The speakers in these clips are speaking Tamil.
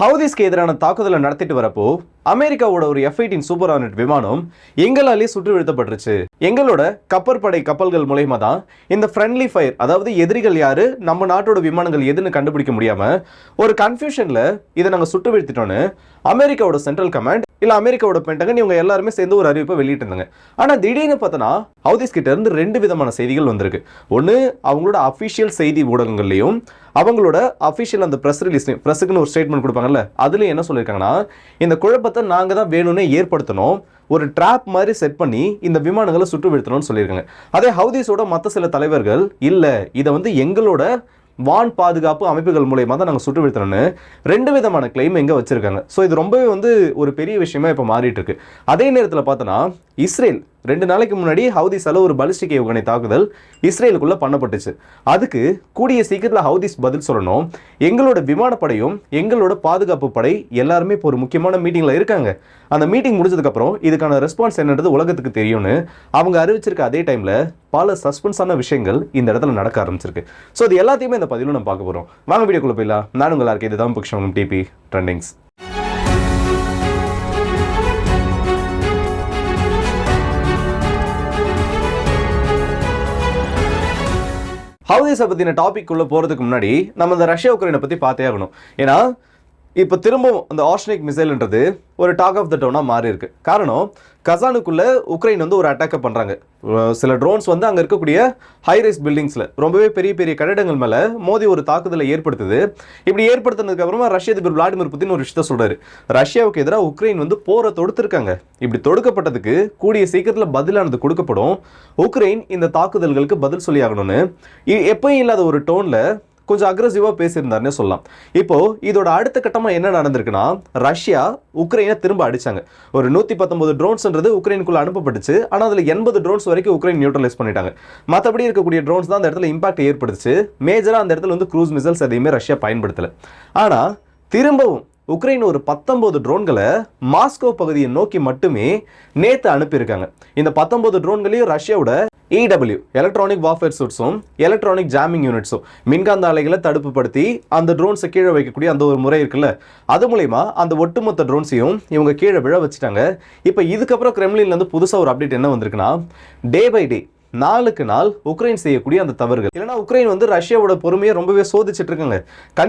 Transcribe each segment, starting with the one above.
ஹவுதிஸ்க்கு எதிரான தாக்குதலை நடத்திட்டு வரப்போ அமெரிக்காவோட ஒரு எஃப் எயிட்டின் சூப்பர் ஆர்னட் விமானம் எங்களாலே சுற்றி வீழ்த்தப்பட்டுருச்சு. எங்களோட கப்பற்படை கப்பல்கள் மூலயமா தான் இந்த ஃப்ரெண்ட்லி ஃபயர் அதாவது எதிரிகள் யாரு நம்ம நாட்டோட விமானங்கள் எதுன்னு கண்டுபிடிக்க முடியாம ஒரு கன்ஃபியூஷன்ல இதை நாங்கள் சுட்டு வீழ்த்திட்டோன்னு அமெரிக்காவோட சென்ட்ரல் கமாண்ட் இல்லை அமெரிக்காவோட பென்டகன் இவங்க எல்லாருமே சேர்ந்து ஒரு அறிவிப்பை வெளியிட்டிருந்தாங்க. ஆனால் திடீர்னு பார்த்தோன்னா ஹவுதிஸ் கிட்ட இருந்து ரெண்டு விதமான செய்திகள் வந்திருக்கு. ஒன்று அவங்களோட அஃபிஷியல் செய்தி ஊடகங்கள்லையும் அவங்களோட அஃபிஷியல் அந்த ப்ரெஸ் ரிலீஸ் ப்ரெஸ்ஸுக்குன்னு ஒரு ஸ்டேட்மெண்ட் கொடுப்பாங்கல்ல அதுலேயும் என்ன சொல்லியிருக்காங்கன்னா இந்த குழப்பத்தை நாங்கள் தான் வேணும்னே ஏற்படுத்தணும் ஒரு ட்ராப் மாதிரி செட் பண்ணி இந்த விமானங்களை சுட்டு வீழ்த்தணும்னு சொல்லியிருக்காங்க. அதே ஹவுதிஸோட மற்ற சில தலைவர்கள் இல்லை இதை வந்து எங்களோட வான் பாதுகாப்பு அமைப்புகள் மூலயமா தான் நாங்கள் சுட்டு வீழ்த்தணும்னு ரெண்டு விதமான கிளைம் எங்கே வச்சுருக்காங்க. ஸோ இது ரொம்பவே வந்து ஒரு பெரிய விஷயமா இப்போ மாறிட்டு இருக்கு. அதே நேரத்தில் பார்த்தோன்னா இஸ்ரேல் ரெண்டு நாளைக்கு முன்னாடி ஹவுதிஸால ஒரு பலிஸ்டிக் ஏவுகணை தாக்குதல் இஸ்ரேலுக்குள்ளே பண்ணப்பட்டுச்சு. அதுக்கு கூடிய சீக்கிரத்தில் ஹவுதிஸ் பதில் சொல்லணும். எங்களோட விமானப்படையும் எங்களோட பாதுகாப்பு படை எல்லாருமே இப்போ ஒரு முக்கியமான மீட்டிங்கில் இருக்காங்க. அந்த மீட்டிங் முடிஞ்சதுக்கப்புறம் இதுக்கான ரெஸ்பான்ஸ் என்னன்றது உலகத்துக்கு தெரியும்னு அவங்க அறிவிச்சிருக்க அதே டைமில் பல சஸ்பென்ஸான விஷயங்கள் இந்த இடத்துல நடக்க ஆரம்பிச்சிருக்கு. ஸோ இது எல்லாத்தையுமே இந்த பதிவில் நம்ம பார்க்க போகிறோம் வாங்க வீடியோக்குள்ள போயிடலாம். நான் உங்களா இருக்கேன் இதுதான் புக்ஷம் டிபி ட்ரெண்டிங்ஸ் ஹவுதேஸை பற்றின டாபிக் உள்ள போகிறதுக்கு முன்னாடி நம்ம இந்த ரஷ்யா உக்ரைனை பற்றி பார்த்தே ஆகணும். ஏன்னா இப்போ திரும்பவும் அந்த ஆர்ஷனிக் மிசைல்ன்றது ஒரு டாக் ஆஃப் த டவுனாக மாறி இருக்கு. காரணம் கசானுக்குள்ளே உக்ரைன் வந்து ஒரு அட்டாக்கை பண்ணுறாங்க சில ட்ரோன்ஸ் வந்து அங்கே இருக்கக்கூடிய ஹைரைஸ் பில்டிங்ஸில் ரொம்பவே பெரிய பெரிய கட்டிடங்கள் மேலே மோதி ஒரு தாக்குதலை ஏற்படுத்துது. இப்படி ஏற்படுத்தினதுக்கப்புறமா ரஷ்ய அதிபர் விளாடிமிர் புதின் ஒரு விஷயத்த சொல்றாரு. ரஷ்யாவுக்கு எதிராக உக்ரைன் வந்து போரை தொடுத்திருக்காங்க. இப்படி தொடுக்கப்பட்டதுக்கு கூடிய சீக்கிரத்தில் பதிலானது கொடுக்கப்படும். உக்ரைன் இந்த தாக்குதல்களுக்கு பதில் சொல்லி ஆகணும்னு இ- எப்பயும் இல்லாத ஒரு டோனில் கொஞ்சம் அக்ரஸிவாக பேசியிருந்தாருன்னே சொல்லலாம். இப்போ இதோட அடுத்த கட்டமாக என்ன நடந்திருக்குன்னா ரஷ்யா உக்ரைனை திரும்ப அடிச்சாங்க. ஒரு நூற்றி பத்தொன்பது ட்ரோன்ஸ்ன்றது உக்ரைனுக்குள்ள அனுப்பப்பட்டுச்சு. ஆனால் அதில் எண்பது ட்ரோன்ஸ் வரைக்கும் உக்ரைன் நியூட்ரலைஸ் பண்ணிட்டாங்க. மற்றபடி இருக்கக்கூடிய ட்ரோன்ஸ் தான் அந்த இடத்துல இம்பாக்ட் ஏற்படுத்துச்சு. மேஜராக அந்த இடத்துல வந்து க்ரூஸ் மிசைல்ஸ் எதையுமே ரஷ்யா பயன்படுத்தலை. ஆனால் திரும்பவும் உக்ரைன் ஒரு பத்தொன்பது ட்ரோன்களை மாஸ்கோ பகுதியை நோக்கி மட்டுமே நேற்று அனுப்பியிருக்காங்க. இந்த பத்தொன்பது ட்ரோன்களையும் ரஷ்யாவோட EW எலக்ட்ரானிக் வார்ஃபேர் சூட்ஸும் எலக்ட்ரானிக் ஜாமிங் யூனிட்ஸும் மின்காந்த அலைகளை தடுப்புப்படுத்தி அந்த ட்ரோன்ஸை கீழே வைக்கக்கூடிய அந்த ஒரு முறை இருக்குல்ல அது மூலயமா அந்த ஒட்டுமொத்த ட்ரோன்ஸையும் இவங்க கீழே விழ வச்சுட்டாங்க. இப்போ இதுக்கப்புறம் கிரெம்லின்ல புதுசாக ஒரு அப்டேட் என்ன வந்திருக்குன்னா டே பை டே நாளுக்கு நாள் உக்ரைன் செய்யக்கூடிய அந்த தவறுகள். இல்லைன்னா உக்ரைன் வந்து ரஷ்யாவோட பொறுமையை ரொம்பவே சோதிச்சுட்டு இருக்காங்க.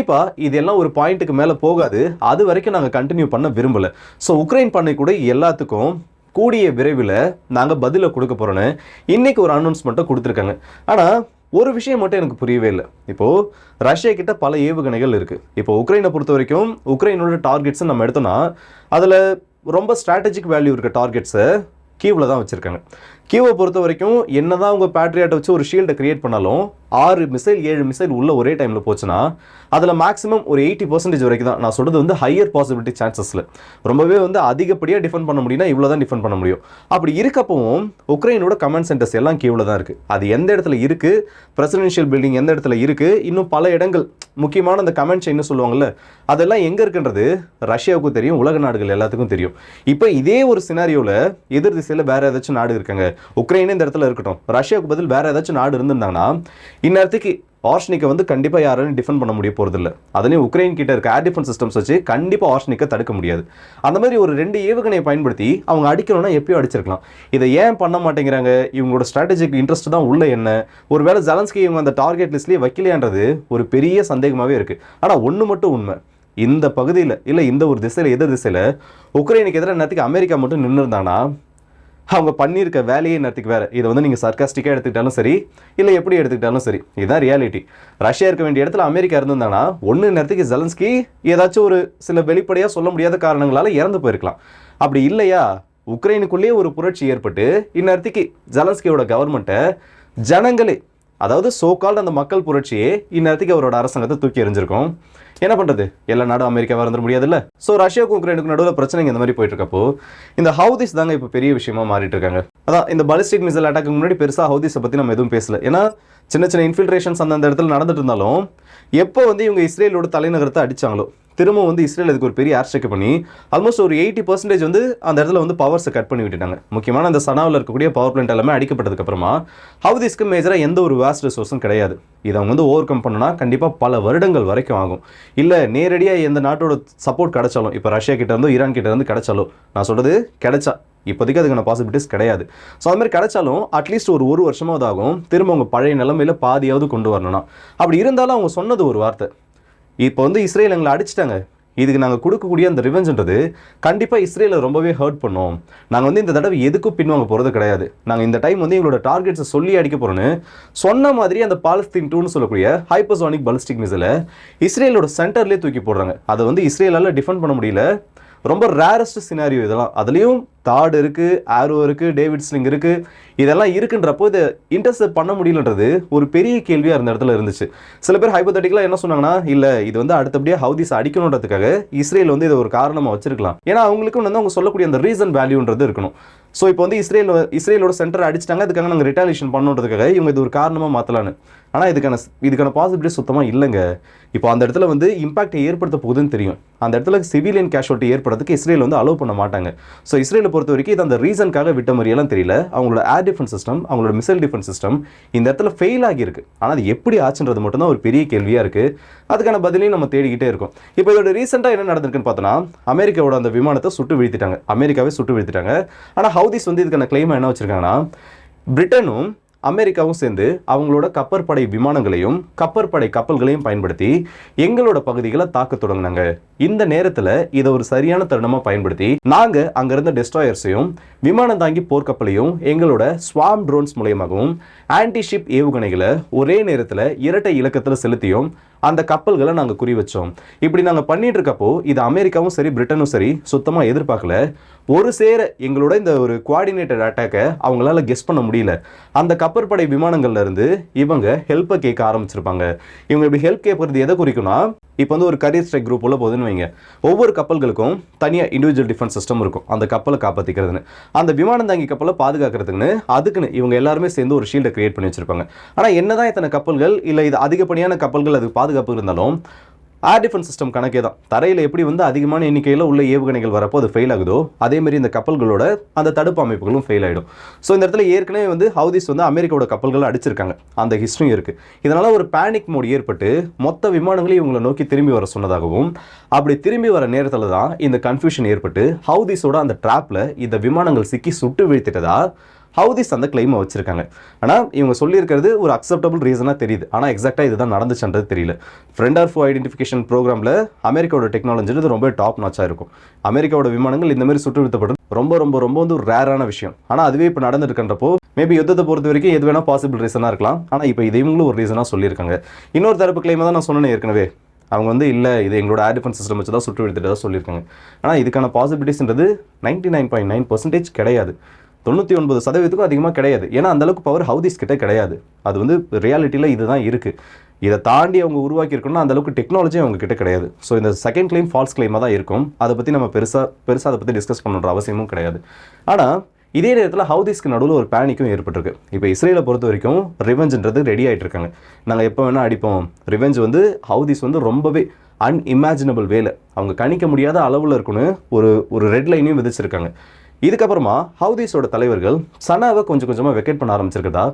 இது இதெல்லாம் ஒரு பாயிண்ட்டுக்கு மேலே போகாது. அது வரைக்கும் நாங்கள் கண்டினியூ பண்ண விரும்பலை. ஸோ உக்ரைன் பண்ணக்கூடிய எல்லாத்துக்கும் கூடிய விரைவில் நாங்கள் பதிலை கொடுக்க போகிறோன்னு இன்றைக்கி ஒரு அனௌன்ஸ்மெண்ட்டை கொடுத்துருக்காங்க. ஆனால் ஒரு விஷயம் மட்டும் எனக்கு புரியவே இல்லை. இப்போது ரஷ்யா கிட்ட பல ஏவுகணைகள் இருக்குது இப்போ உக்ரைனை பொறுத்த வரைக்கும் உக்ரைனோட டார்கெட்ஸை நம்ம எடுத்தோம்னா அதில் ரொம்ப ஸ்ட்ராட்டஜிக் வேல்யூ இருக்க டார்கெட்ஸை கீவில் தான் வச்சுருக்காங்க. கீவை பொறுத்த வரைக்கும் என்னதான் அவங்க பேட்ரியாட்டை வச்சு ஒரு ஷீல்டை க்ரியேட் பண்ணாலும் ஆறு மிசைல் ஏழு மிசைல் உள்ள ஒரே டைமில் போச்சுன்னா அதில் மேக்ஸிமம் ஒரு எயிட்டி பர்சன்டேஜ் வரைக்கும் தான் நான் சொல்கிறது வந்து ஹையர் பாசிபிலிட்டி சான்சஸில் ரொம்பவே வந்து அதிகப்படியாக டிஃபெண்ட் பண்ண முடியும்னா இவ்வளோ தான் டிஃபெண்ட் பண்ண முடியும். அப்படி இருக்கப்பவும் உக்ரைனோட கமாண்ட் சென்டர்ஸ் எல்லாம் கீவில் தான் இருக்குது அது எந்த இடத்துல இருக்குது பிரசிடென்ஷியல் பில்டிங் எந்த இடத்துல இருக்குது இன்னும் பல இடங்கள். முக்கியமான அந்த கமெண்ட் செயின்னு சொல்லுவாங்கல்ல அதெல்லாம் எங்கே இருக்குன்றது ரஷ்யாவுக்கும் தெரியும் உலக நாடுகள் எல்லாத்துக்கும் தெரியும். இப்போ இதே ஒரு சினாரியோவில் எதிர் திசையில் வேறு ஏதாச்சும் நாடு இருக்காங்க. உக்ரைனே இந்த இடத்துல இருக்கட்டும். ரஷ்யாவுக்கு பதில் வேறு ஏதாச்சும் நாடு இருந்திருந்தாங்கன்னா இந்நேரத்துக்கு ஆர்ஷனிக்கை வந்து கண்டிப்பாக யாராலும் டிஃபெண்ட் பண்ண முடிய போகிறதில்ல அதுலேயும் உக்ரைன் கிட்ட இருக்க ஏர் டிஃபென்ஸ் சிஸ்டம்ஸ் வச்சு கண்டிப்பாக ஆர்ஷனிக்கை தடுக்க முடியாது. அந்த மாதிரி ஒரு ரெண்டு ஏவுகணையை பயன்படுத்தி அவங்க அடிக்கணும்னா எப்பயோ அடிச்சிருக்கலாம். இதை ஏன் பண்ண மாட்டேங்கிறாங்க? இவங்களோட ஸ்ட்ராட்டஜிக் இன்ட்ரெஸ்ட் தான் உள்ள என்ன? ஒருவேளை ஜலன்ஸ்கி இவங்க அந்த டார்கெட் லிஸ்ட்லேயே வைக்கலையான்றது ஒரு பெரிய சந்தேகமாகவே இருக்குது ஆனால் ஒன்று மட்டும் உண்மை. இந்த பகுதியில் இல்லை இந்த ஒரு திசையில் எதிர் திசையில் உக்ரைனுக்கு எதிராக நேரத்துக்கு அமெரிக்கா மட்டும் நின்று இருந்தாங்கன்னா அவங்க பண்ணியிருக்க வேலையை நேரத்துக்கு வேற இதை வந்து நீங்கள் சர்க்காஸ்டிக்காக எடுத்துக்கிட்டாலும் சரி இல்லை எப்படி எடுத்துக்கிட்டாலும் சரி இதுதான் ரியாலிட்டி ரஷ்யா இருக்க வேண்டிய இடத்துல அமெரிக்கா இருந்திருந்தாங்கன்னா ஒன்று நேரத்துக்கு ஜெலன்ஸ்கி ஏதாச்சும் ஒரு சில வெளிப்படையாக சொல்ல முடியாத காரணங்களால் இறந்து போயிருக்கலாம். அப்படி இல்லையா? உக்ரைனுக்குள்ளேயே ஒரு புரட்சி ஏற்பட்டு இந்நேரத்துக்கு ஜெலன்ஸ்கியோட கவர்மெண்ட்டை ஜனங்களே அதாவது சோக்கால் அந்த மக்கள் புரட்சியே இந்நேரத்துக்கு அவரோட அரசாங்கத்தை தூக்கி எறிஞ்சிருக்கும். என்ன பண்ணுறது எல்லா நாடும் அமெரிக்காவாக இருந்துட முடியாதுல்ல? ஸோ ரஷ்யாவுக்கும் உக்ரைனுக்கும் நடுவில் பிரச்சனைங்க இந்த மாதிரி போயிட்டு இருக்கப்போ இந்த ஹவுதிஸ் தாங்க இப்போ பெரிய விஷயமா மாறிட்டு இருக்காங்க. அதான் இந்த பாலிஸ்டிக் மிசைல் அட்டாக்கு முன்னாடி பெருசாக ஹவுதிஸை பற்றி நம்ம எதுவும் பேசல. ஏன்னா சின்ன சின்ன இன்ஃபில்ட்ரேஷன்ஸ் அந்தந்த இடத்துல நடந்துட்டு இருந்தாலும் எப்போ வந்து இவங்க இஸ்ரேலோட தலைநகரத்தை அடித்தாங்களோ திரும்ப வந்து இஸ்ரேல் இதுக்கு ஒரு பெரிய ஏர் ஸ்ட்ரைக் பண்ணி ஆல்மோஸ்ட் ஒரு எயிட்டி பர்சன்டேஜ் வந்து அந்த இடத்துல வந்து பவர்ஸை கட் பண்ணி விட்டுட்டாங்க. முக்கியமான அந்த சனாவில் இருக்கக்கூடிய பவர் பிளான்ட் எல்லாமே அடிக்கப்பட்டதுக்கப்புறமா ஹவுதிஸ்க்கு மேஜராக எந்த ஒரு வேஸ்ட் ரிசோர்ஸும் கிடையாது. இதை அவங்க வந்து ஓவர் கம் பண்ணனா கண்டிப்பாக பல வருடங்கள் வரைக்கும் ஆகும். இல்லை நேரடியாக எந்த நாட்டோட சப்போர்ட் கிடைச்சாலும் இப்போ ரஷ்யா கிட்டேருந்தோ ஈரான் கிட்டேருந்து கிடைச்சாலும் நான் சொல்கிறது கிடைச்சா இப்போதைக்கு அதுக்கான பாசிபிலிட்டிஸ் கிடையாது. ஸோ அது மாதிரி கிடைச்சாலும் அட்லீஸ்ட் ஒரு ஒரு வருஷமாவது ஆகும் திரும்ப அவங்க பழைய நிலைமையில் பாதியாவது கொண்டு வரணும்னா. அப்படி இருந்தாலும் அவங்க சொன்னது ஒரு வார்த்தை. இப்போ வந்து இஸ்ரேல் எங்களை அடிச்சிட்டாங்க. இதுக்கு நாங்கள் கொடுக்கக்கூடிய அந்த ரிவெஞ்சுன்றது கண்டிப்பாக இஸ்ரேலை ரொம்பவே ஹர்ட் பண்ணோம். நாங்கள் வந்து இந்த தடவை எதுக்கும் பின்வாங்க போகிறது கிடையாது. நாங்கள் இந்த டைம் வந்து எங்களோட டார்கெட்ஸை சொல்லி அடிக்க போகிறோன்னு சொன்ன மாதிரி அந்த பாலஸ்தீன் டூன்னு சொல்லக்கூடிய ஹைப்பர்சானிக் பலிஸ்டிக் மிசைலை இஸ்ரேலோட சென்டர்லேயே தூக்கி போடுறாங்க. அதை வந்து இஸ்ரேலால் டிஃபெண்ட் பண்ண முடியல. ரொம்ப ரேரஸ்ட் சினாரியோ இதெல்லாம். அதுலேயும் தாடு இருக்குது ஆரோ இருக்குது டேவிட் ஸ்லிங் இருக்குது இதெல்லாம் இருக்குன்றப்போ இதை இன்டர்செப்ட் பண்ண முடியலன்றது ஒரு பெரிய கேள்வியாக இருந்த இடத்துல இருந்துச்சு. சில பேர் ஹைபோதட்டிக்கலாக என்ன சொன்னாங்கன்னா இல்லை இது வந்து அடுத்தபடியாக ஹவுதிஸ் அடிக்கணுன்றதுக்காக இஸ்ரேல் வந்து இதை ஒரு காரணமாக வச்சிருக்கலாம். ஏன்னா அவங்களுக்கும் வந்து அவங்க சொல்லக்கூடிய அந்த ரீசன் வேல்யூன்றது இருக்கணும். ஸோ இப்போ வந்து இஸ்ரேல் இஸ்ரேலோட சென்டர் அடிச்சிட்டாங்க அதுக்காக நாங்கள் ரிட்டாலியேஷன் பண்ணுன்றதுக்காக இவங்க இது ஒரு காரணமாக மாற்றலான்னு ஆனால் இதுக்கான இதுக்கான பாசிபிலிட்டி சுத்தமாக இல்லைங்க. இப்போ அந்த இடத்துல வந்து இம்பாக்டை ஏற்படுத்த போகுதுன்னு தெரியும். அந்த இடத்துல சிவிலியன் கேஷுவல்ட்டி ஏற்படுறதுக்கு இஸ்ரேல் வந்து அலோவ் பண்ண மாட்டாங்க. ஸோ இஸ்ரேலை பொறுத்த வரைக்கும் இது அந்த ரீசனுக்காக விட்ட மாதிரியெல்லாம் தெரியல. அவங்களோட ஏர் டிஃபென்ஸ் சிஸ்டம் அவங்களோட மிசைல் டிஃபென்ஸ் சிஸ்டம் இந்த இடத்துல ஃபெயில் ஆகியிருக்கு. ஆனால் அது எப்படி ஆச்சுன்றது மட்டும்தான் ஒரு பெரிய கேள்வியாக இருக்குது அதுக்கான பதிலையும் நம்ம தேடிக்கிட்டே இருக்கோம். இப்போ இதோட ரீசெண்டாக என்ன நடந்திருக்குன்னு பார்த்தோன்னா அமெரிக்காவோட அந்த விமானத்தை சுட்டு வீழ்த்திட்டாங்க. அமெரிக்காவே சுட்டு வீழ்த்திட்டாங்க. ஆனால் ஹவுதிஸ் வந்து இதுக்கான கிளைமா என்ன வச்சுருக்காங்கன்னா பிரிட்டனும் அமெரிக்காவும் சேர்ந்து அவங்களோட கப்பற்படை விமானங்களையும் கப்பற்படை கப்பல்களையும் பயன்படுத்தி எங்களோட பகுதிகளை தாக்க தொடங்கினாங்க. இந்த நேரத்தில் இதை ஒரு சரியான தருணமாக பயன்படுத்தி நாங்கள் அங்கிருந்த டெஸ்ட்ராயர்ஸையும் விமானம் தாங்கி போர்க்கப்பலையும் எங்களோட ஸ்வாம் ட்ரோன்ஸ் மூலியமாகவும் ஆன்டி ஷிப் ஏவுகணைகளை ஒரே நேரத்தில் இரட்டை இலக்கத்தில் செலுத்தியும் அந்த கப்பல்களை நாங்கள் குறி வச்சோம். இப்படி நாங்கள் பண்ணிட்டு இருக்கப்போ இது அமெரிக்காவும் சரி பிரிட்டனும் சரி சுத்தமாக எதிர்பார்க்கல. ஒரு சேர எங்களோட இந்த ஒரு குவாடினேட்டட் அட்டாக்கை அவங்களால கெஸ் பண்ண முடியல. அந்த கப்பற்படை விமானங்கள்ல இருந்து இவங்க ஹெல்ப்பை கேட்க ஆரம்பிச்சிருப்பாங்க. இவங்க இப்படி ஹெல்ப் கேட்கறது எதை குறிக்கும்னா இப்போ வந்து ஒரு கரியர் ஸ்ட்ரைக் குரூப் உள்ள போகுதுன்னு வைங்க. ஒவ்வொரு கப்பல்களுக்கும் தனியாக இண்டிவிஜுவல் டிஃபென்ஸ் சிஸ்டம் இருக்கும். அந்த கப்பலை காப்பாற்றிக்கிறதுன்னு அந்த விமானம் தாங்கி கப்பலை பாதுகாக்கிறதுக்குன்னு அதுக்குன்னு இவங்க எல்லாருமே சேர்ந்து ஒரு ஷீல்டை கிரியேட் பண்ணி வச்சிருப்பாங்க. ஆனால் என்னதான் இத்தனை கப்பல்கள் இல்லை இது அதிகப்படியான கப்பல்கள் அது அதுக்கு பாதுகாப்பு இருந்தாலும் ஏர் டிஃபென்ஸ் சிஸ்டம் கணக்கே தான். தரையில் எப்படி வந்து அதிகமான எண்ணிக்கையில் உள்ள ஏவுகணைகள் வரப்போ அது ஃபெயில் ஆகுதோ அதே மாதிரி இந்த கப்பல்களோட அந்த தடுப்பு அமைப்புகளும் ஃபெயில் ஆகிடும் ஸோ இந்த இடத்துல ஏற்கனவே வந்து ஹவுதிஸ் வந்து அமெரிக்காவோட கப்பல்களை அடிச்சிருக்காங்க. அந்த ஹிஸ்ட்ரியும் இருக்குது இதனால் ஒரு பேனிக் மோட் ஏற்பட்டு மொத்த விமானங்களையும் இவங்களை நோக்கி திரும்பி வர சொன்னதாகவும் அப்படி திரும்பி வர நேரத்தில் தான் இந்த கன்ஃபியூஷன் ஏற்பட்டு ஹவுதிஸோட அந்த ட்ராப்பில் இந்த விமானங்கள் சிக்கி சுட்டு வீழ்த்திட்டதா ஹவுதிஸ் அந்த கிளைமை வச்சிருக்காங்க. ஆனால் இவங்க சொல்லியிருக்கிறது ஒரு அக்செப்டபிள் ரீசனாக தெரியுது. ஆனால் எக்ஸாக்டாக இதுதான் நடந்துச்சுன்றது தெரியல. ஃப்ரெண்ட் ஆர் ஃபோ ஐடென்டிஃபிகேஷன் ப்ரோக்ராமில் அமெரிக்காவோட டெக்னாலஜி ரொம்ப டாப் நாச்சாக இருக்கும். அமெரிக்காவோட விமானங்கள் இந்த மாதிரி சுட்டு ரொம்ப ரொம்ப ரொம்ப வந்து ஒரு ரேரான விஷயம். ஆனால் அதுவே இப்போ நடந்துருக்கின்றப்போ மேபி யுத்தத்தை பொறுத்த வரைக்கும் எது வேணால் பாசிபிள் ரீசனாக இருக்கலாம். ஆனால் இப்போ இது இவங்களும் ஒரு ரீசனாக சொல்லியிருக்காங்க. இன்னொரு தரப்பு கிளைமை தான் நான் சொன்னேன் ஏற்கனவே. அவங்க வந்து இல்லை இது எங்களோட ஏர் டிஃபென்ஸ் சிஸ்டம் வச்சு தான் சுட்டு எடுத்துட்டு தான் சொல்லியிருக்காங்க. ஆனால் இதுக்கான பாசிபிலிட்டிஸ்ன்றது ninety nine point nine percentage கிடையாது. தொண்ணூற்றி ஒன்பது சதவீதத்துக்கும் அதிகமாக கிடையாது. ஏன்னா அந்தளவுக்கு பவர் ஹவுதிஸ் கிட்டே கிடையாது. அது வந்து ரியாலிட்டியில் இதுதான் இருக்குது இதை தாண்டி அவங்க உருவாக்கி இருக்கணும்னா அந்த அளவுக்கு டெக்னாலஜி அவங்க கிட்ட கிடையாது. ஸோ இந்த செகண்ட் கிளைம் ஃபால்ஸ் கிளைமாக தான் இருக்கும். அதை பற்றி நம்ம பெருசாக பெருசாக அதை பற்றி டிஸ்கஸ் பண்ணுற அவசியமும் கிடையாது. ஆனால் இதே நேரத்தில் ஹவுதிஸ்க்கு நடுவில் ஒரு பேனிக்கும் ஏற்பட்டிருக்கு. இப்போ இஸ்ரேலை பொறுத்த வரைக்கும் ரிவெஞ்சுன்றது ரெடி ஆகிட்டு இருக்காங்க நாங்கள் எப்போ வேணால் அடிப்போம். ரிவெஞ்ச் வந்து ஹவுதிஸ் வந்து ரொம்பவே அன்இமேஜினபிள் வேலை. அவங்க கணிக்க முடியாத அளவில் இருக்குன்னு ஒரு ஒரு ரெட் லைனையும் விதிச்சிருக்காங்க. இதுக்கப்புறமா ஹவுதீஸோட தலைவர்கள் சனாவை கொஞ்சம் கொஞ்சமாக வெக்கேட் பண்ண ஆரம்பிச்சிருக்கதா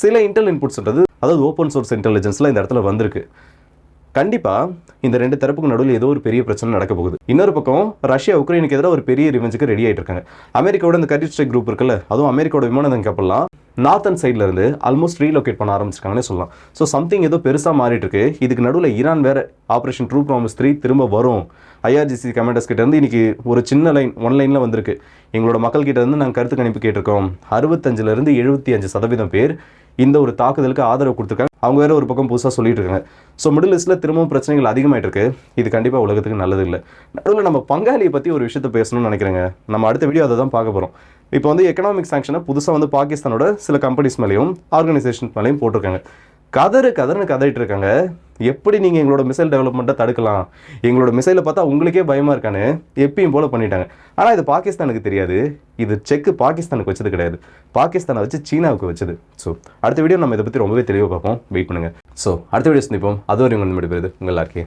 சில இன்டெல் இன்புட்ஸ்ன்றது அதாவது ஓப்பன் சோர்ஸ் இன்டெலிஜென்ஸில் இந்த இடத்துல வந்திருக்கு. கண்டிப்பாக இந்த ரெண்டு தரப்புக்கு நடுவில் ஏதோ ஒரு பெரிய பிரச்சனை நடக்க போகுது. இன்னொரு பக்கம் ரஷ்யா உக்ரைனுக்கு எதிராக ஒரு பெரிய ரிவெஞ்சுக்கு ரெடி ஆகிட்டு இருக்காங்க. அமெரிக்காவோட இந்த கரி குரூப் இருக்குல்ல அதுவும் அமெரிக்காவோட விமானம் கப்பல்லாம் நார்த்தன் சைடில் இருந்து ஆல்மோஸ்ட் ரீலோகேட் பண்ண ஆரம்பிச்சிருக்காங்கன்னு சொல்லலாம். ஸோ சம்திங் ஏதோ பெருசாக மாறிட்டு இருக்கு இதுக்கு நடுவில் ஈரான் வேறு ஆப்ரேஷன் ட்ரூ ப்ராமிஸ் த்ரீ திரும்ப வரும். ஐஆர்ஜிசி கமாண்டர்ஸ் கிட்டேருந்து இன்றைக்கி இன்னைக்கு ஒரு சின்ன லைன் ஒன் லைனில் வந்திருக்கு. எங்களோட மக்கள் கிட்டேருந்து நாங்கள் கருத்து கணிப்பு கேட்டிருக்கோம். அறுபத்தஞ்சிலிருந்து எழுபத்தி அஞ்சு சதவீதம் பேர் இந்த ஒரு தாக்குதலுக்கு ஆதரவு கொடுத்துருக்காங்க. அவங்க வேறு ஒரு பக்கம் புதுசாக சொல்லிட்டு இருக்காங்க ஸோ மிடில் ஈஸ்ட்ல திரும்பவும் பிரச்சனைகள் அதிகமாயிட்டு இருக்கு இது கண்டிப்பாக உலகத்துக்கு நல்லது இல்லை. நடுவில் நம்ம பங்காளியை பற்றி ஒரு விஷயத்த பேசணும்னு நினைக்கிறேங்க. நம்ம அடுத்த வீடியோ அதை தான் பார்க்க போகிறோம் இப்போ வந்து எக்கனாமிக் சாங்ஷனை புதுசாக வந்து பாகிஸ்தானோட சில கம்பெனிஸ் மேலேயும் ஆர்கனைசேஷன் மேலேயும் போட்டிருக்காங்க. கதறு கதறுன்னு கதறிட்டு இருக்காங்க எப்படி நீங்கள் எங்களோட மிசைல் டெவலப்மெண்ட்டை தடுக்கலாம்? எங்களோட மிசைலை பார்த்தா உங்களுக்கே பயமாக இருக்கான்னு எப்பயும் போல் பண்ணிட்டாங்க. ஆனால் இது பாகிஸ்தானுக்கு தெரியாது. இது செக்கு பாகிஸ்தானுக்கு வச்சது கிடையாது. பாகிஸ்தானை வச்சு சீனாவுக்கு வச்சது. ஸோ அடுத்த வீடியோ நம்ம இதை பற்றி ரொம்பவே தெளிவாக பார்ப்போம். வெயிட் பண்ணுங்கள் ஸோ அடுத்த வீடியோ சந்திப்போம். அது வரையும் வந்து முடிவு உங்கள் எல்லாருக்கே